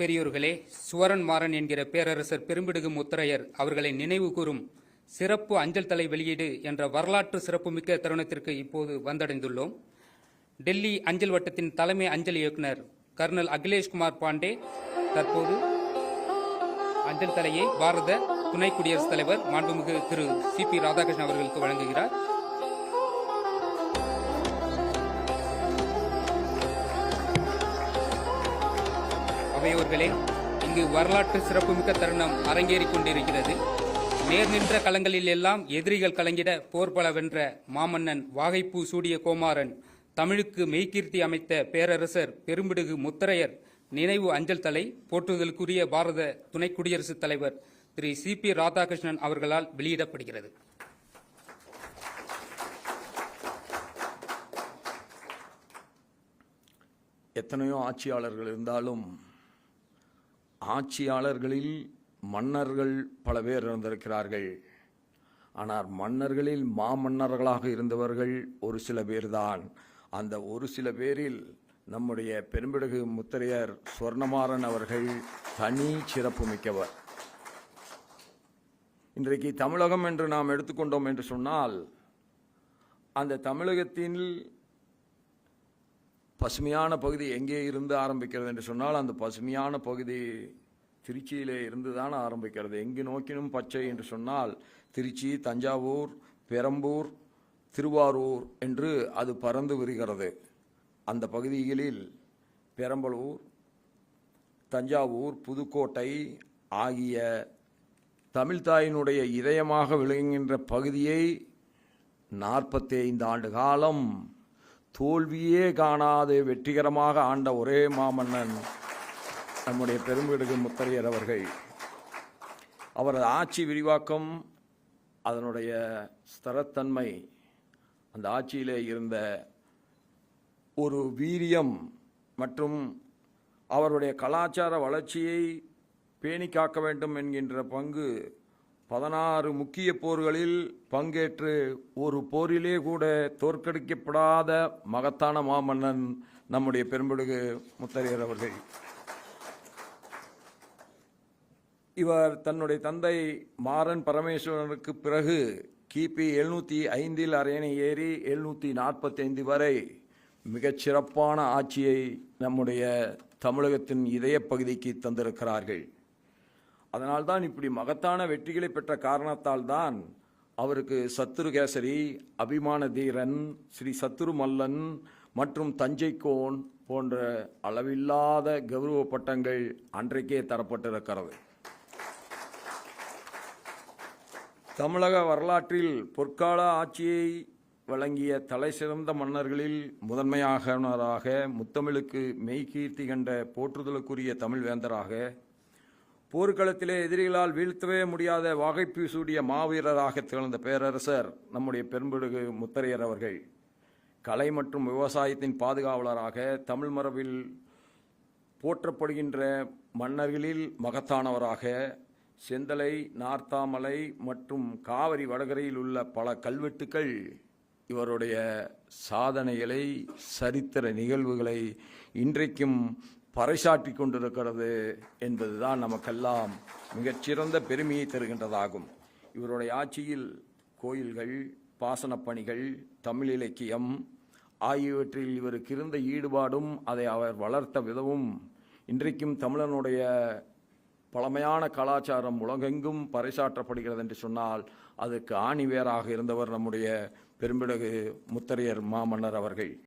பெரியோர்களே சுவரன் மாறன் என்கிற பேரரசர் பெரும்பிடுகு முத்தரையர் அவர்களை நினைவு கூறும் சிறப்பு அஞ்சல் தலை வெளியீடு என்ற வரலாற்று சிறப்புமிக்க தருணத்திற்கு இப்போது வந்தடைந்துள்ளோம். டெல்லி அஞ்சல் வட்டத்தின் தலைமை அஞ்சல் இயக்குனர் கர்னல் அகிலேஷ்குமார் பாண்டே தற்போது அஞ்சல் தலையை பாரத துணை குடியரசுத் தலைவர் மாண்புமிகு திரு சி பி ராதாகிருஷ்ணன் அவர்களுக்கு வழங்குகிறார். அவையோர்களே இங்கு வரலாற்று சிறப்புமிக்க தருணம் அரங்கேறிக் கொண்டிருக்கிறது. நேர் நின்ற களங்களில் எல்லாம் எதிரிகள் கலங்கிட போர் பல வென்ற மாமன்னன் வாகைப்பூ சூடிய கோமாரன் தமிழுக்கு மெய்கீர்த்தி அமைத்த பேரரசர் பெரும்பிடுகு முத்தரையர் நினைவு அஞ்சல் தலை போற்றுதலுக்குரிய பாரத துணை குடியரசுத் தலைவர் திரு சி. பி. ராதாகிருஷ்ணன் அவர்களால் வெளியிடப்படுகிறது. எத்தனையோ ஆட்சியாளர்கள் இருந்தாலும் ஆட்சியாளர்களில் மன்னர்கள் பல பேர் இருந்திருக்கிறார்கள். ஆனால் மன்னர்களில் மாமன்னர்களாக இருந்தவர்கள் ஒரு சில பேர்தான். அந்த ஒரு சில பேரில் நம்முடைய பெரும்பிடுகு முத்தரையர் சொர்ணமாறன் அவர்கள் தனி சிறப்பு மிக்கவர். இன்றைக்கு தமிழகம் என்று நாம் எடுத்துக்கொண்டோம் என்று சொன்னால் அந்த தமிழகத்தில் பசுமையான பகுதி எங்கே இருந்து ஆரம்பிக்கிறது என்று சொன்னால் அந்த பசுமையான பகுதி திருச்சியிலே இருந்து தான் ஆரம்பிக்கிறது. எங்கு நோக்கினும் பச்சை என்று சொன்னால் திருச்சி தஞ்சாவூர் பெரம்பூர் திருவாரூர் என்று அது பறந்து விரிகிறது. அந்த பகுதிகளில் பெரம்பலூர் தஞ்சாவூர் புதுக்கோட்டை ஆகிய தமிழ்தாயினுடைய இதயமாக விளங்குகின்ற பகுதியை நாற்பத்தி ஐந்து ஆண்டு காலம் தோல்வியே காணாது வெற்றிகரமாக ஆண்ட ஒரே மாமன்னன் நம்முடைய பெரும்பிடுகு முத்தரையர் அவர்கள். அவரது ஆட்சி விரிவாக்கம் அதனுடைய ஸ்திரத்தன்மை அந்த ஆட்சியிலே இருந்த ஒரு வீரியம் மற்றும் அவருடைய கலாச்சார வளர்ச்சியை பேணி காக்க வேண்டும் என்கின்ற பங்கு பதினாறு முக்கிய போர்களில் பங்கேற்று ஒரு போரிலே கூட தோற்கடிக்கப்படாத மகத்தான மாமன்னன் நம்முடைய பெரும்பிடுகு முத்தரையர் அவர்கள். இவர் தன்னுடைய தந்தை மாறன் பரமேஸ்வரனுக்கு பிறகு கிபி எழுநூற்றி ஐந்தில் அரையணை ஏறி எழுநூற்றி நாற்பத்தைந்து வரை மிகச்சிறப்பான ஆட்சியை நம்முடைய தமிழகத்தின் இதய பகுதிக்கு தந்திருக்கிறார்கள். அதனால்தான் இப்படி மகத்தான வெற்றிகளை பெற்ற காரணத்தால் தான் அவருக்கு சத்துருகேசரி அபிமான தீரன் ஸ்ரீ சத்துரு மல்லன் மற்றும் தஞ்சைக்கோன் போன்ற அளவில்லாத கௌரவ பட்டங்கள் அன்றைக்கே தரப்பட்டிருக்கிறது. தமிழக வரலாற்றில் பொற்கால ஆட்சியை வழங்கிய தலை சிறந்த மன்னர்களில் முதன்மையாகனராக முத்தமிழுக்கு மெய்கீர்த்தி கண்ட போற்றுதலுக்குரிய தமிழ் வேந்தராக போர்க்களத்திலே எதிரிகளால் வீழ்த்தவே முடியாத வாகைப்பு சூடிய மாவீரராக திகழ்ந்த பேரரசர் நம்முடைய பெரும்பிடுகு முத்தரையர் அவர்கள். கலை மற்றும் விவசாயத்தின் பாதுகாவலராக தமிழ் மரபில் போற்றப்படுகின்ற மன்னர்களில் மகத்தானவராக செந்தலை நார்த்தாமலை மற்றும் காவிரி வடகரையில் உள்ள பல கல்வெட்டுக்கள் இவருடைய சாதனைகளை சரித்திர நிகழ்வுகளை இன்றைக்கும் பறைசாட்டி கொண்டிருக்கிறது என்பதுதான் நமக்கெல்லாம் மிகச்சிறந்த பெருமையை தருகின்றதாகும். இவருடைய ஆட்சியில் கோயில்கள் பாசனப் பணிகள் தமிழ் இலக்கியம் ஆகியவற்றில் இவருக்கு இருந்த ஈடுபாடும் அதை அவர் வளர்த்த விதமும் இன்றைக்கும் தமிழனுடைய பழமையான கலாச்சாரம் உலகெங்கும் பறைசாற்றப்படுகிறது என்று சொன்னால் அதுக்கு ஆணிவேராக இருந்தவர் நம்முடைய பெரும்பிடகு முத்தரையர் மாமன்னர் அவர்கள்.